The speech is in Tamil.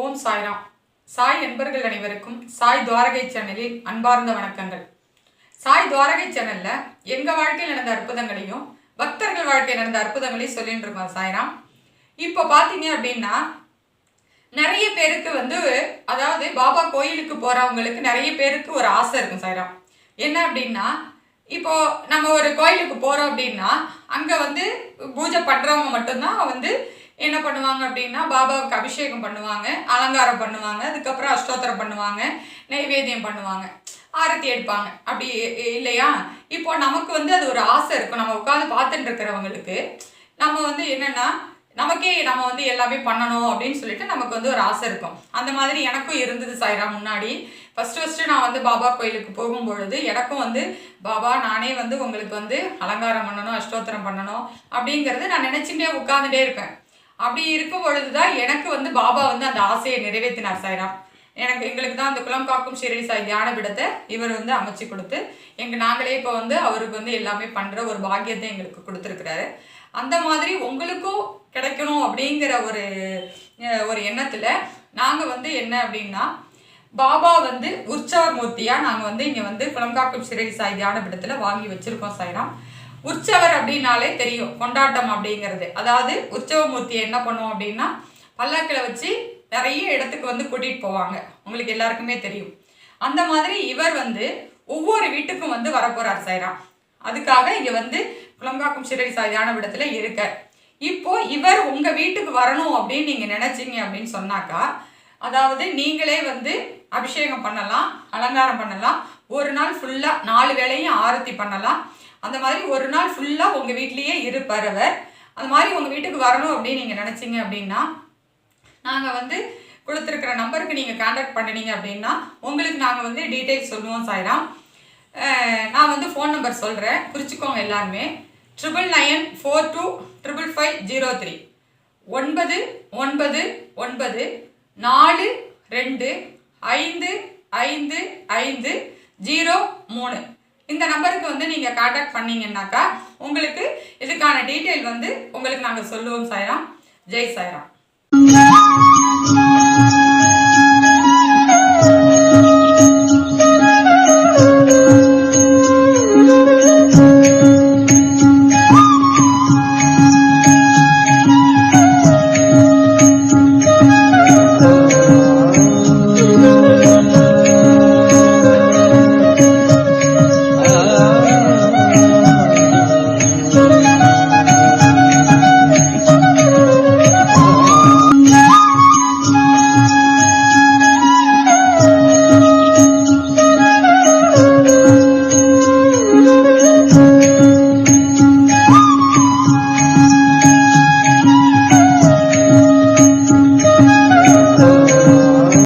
ஓம் சாய்ராம். சாய் நண்பர்கள் அனைவருக்கும் சாய் துவாரகை சேனலில் அன்பார்ந்த வணக்கங்கள். சாய் துவாரகை சேனல்ல எங்க வாழ்க்கையில் நடந்த அற்புதங்களையும் பக்தர்கள் வாழ்க்கையில் நடந்த அற்புதங்களையும் சொல்லிட்டு இருக்கோம் சாய்ராம். இப்போ பார்த்தீங்க அப்படின்னா நிறைய பேருக்கு வந்து அதாவது பாபா கோயிலுக்கு போறவங்களுக்கு நிறைய பேருக்கு ஒரு ஆசை இருக்கும் சாய்ராம். என்ன அப்படின்னா இப்போ நம்ம ஒரு கோயிலுக்கு போறோம் அப்படின்னா அங்க வந்து பூஜை பண்றவங்க மட்டும்தான் வந்து என்ன பண்ணுவாங்க அப்படின்னா பாபாவுக்கு அபிஷேகம் பண்ணுவாங்க அலங்காரம் பண்ணுவாங்க அதுக்கப்புறம் அஷ்டோத்திரம் பண்ணுவாங்க நைவேத்தியம் பண்ணுவாங்க ஆரத்தி எடுப்பாங்க. அப்படி இல்லையா? இப்போ நமக்கு வந்து அது ஒரு ஆசை இருக்கும். நம்ம உட்காந்து பார்த்துட்டு இருக்கிறவங்களுக்கு. நம்ம வந்து என்னென்னா நமக்கே நம்ம வந்து எல்லாமே பண்ணணும் அப்படின்னு சொல்லிட்டு நமக்கு வந்து ஒரு ஆசை இருக்கும். அந்த மாதிரி எனக்கும் இருந்தது சாய்ரா முன்னாடி. ஃபஸ்ட்டு ஃபஸ்ட்டு நான் வந்து பாபா கோயிலுக்கு போகும்பொழுது எனக்கும் வந்து பாபா நானே வந்து உங்களுக்கு வந்து அலங்காரம் பண்ணணும் அஷ்டோத்திரம் பண்ணணும் அப்படிங்கிறது நான் நினச்சிட்டே உட்காந்துட்டே இருப்பேன். அப்படி இருக்கும் பொழுதுதான் எனக்கு வந்து பாபா வந்து அந்த ஆசையை நிறைவேற்றினார் சாய்ராம். எனக்கு எங்களுக்கு தான் அந்த குளம் காக்கும் ஷிரடி சாய் தியான இவர் வந்து அமைச்சு கொடுத்து எங்க நாங்களே இப்போ வந்து அவருக்கு வந்து எல்லாமே பண்ணுற ஒரு பாக்கியத்தை எங்களுக்கு கொடுத்துருக்கிறாரு. அந்த மாதிரி உங்களுக்கும் கிடைக்கணும் அப்படிங்கிற ஒரு ஒரு எண்ணத்தில் நாங்கள் வந்து என்ன அப்படின்னா பாபா வந்து உற்சவ மூர்த்தியாக நாங்கள் வந்து இங்கே வந்து குளம்காக்கும் ஷிரடி சாய் தியான பீடத்துல வாங்கி வச்சுருக்கோம் சாய்ராம். உற்சவர் அப்படின்னாலே தெரியும் கொண்டாட்டம் அப்படிங்கிறது. அதாவது உற்சவ மூர்த்தியை என்ன பண்ணுவோம் அப்படின்னா பல்லாக்கில் வச்சு நிறைய இடத்துக்கு வந்து கூட்டிட்டு போவாங்க. உங்களுக்கு எல்லாருக்குமே தெரியும். அந்த மாதிரி இவர் வந்து ஒவ்வொரு வீட்டுக்கும் வந்து வரப்போறார் சாய்ராம். அதுக்காக இங்க வந்து குளம்பாக்கம் ஷிரடி சாதியான விடத்துல இருக்க இப்போ இவர் உங்க வீட்டுக்கு வரணும் அப்படின்னு நீங்க நினைச்சீங்க அப்படின்னு சொன்னாக்கா அதாவது நீங்களே வந்து அபிஷேகம் பண்ணலாம் அலங்காரம் பண்ணலாம் ஒரு நாள் ஃபுல்லா நாலு வேளையும் ஆரத்தி பண்ணலாம். அந்த மாதிரி ஒரு நாள் ஃபுல்லாக உங்கள் வீட்லேயே இருப்பார் அவர் அந்த மாதிரி உங்கள் வீட்டுக்கு வரணும் அப்படின்னு நீங்கள் நினச்சிங்க அப்படின்னா நாங்கள் வந்து கொடுத்துருக்குற நம்பருக்கு நீங்கள் காண்டாக்ட் பண்ணினீங்க அப்படின்னா உங்களுக்கு நாங்கள் வந்து டீட்டெயில்ஸ் சொல்லுவோம் சாய்ராம். நான் வந்து ஃபோன் நம்பர் சொல்கிறேன் குறிச்சிக்கோங்க எல்லாருமே. Triple nine four two triple five zero three ஒன்பது ஒன்பது ஒன்பது நாலு ரெண்டு ஐந்து ஐந்து ஐந்து ஜீரோ மூணு. இந்த நம்பருக்கு வந்து நீங்கள் காண்டாக்ட் பண்ணீங்கன்னாக்கா உங்களுக்கு இதுக்கான டீட்டெயில் வந்து உங்களுக்கு நாங்கள் சொல்லுவோம் சாய்ராம். ஜெய் சாய்ராம்.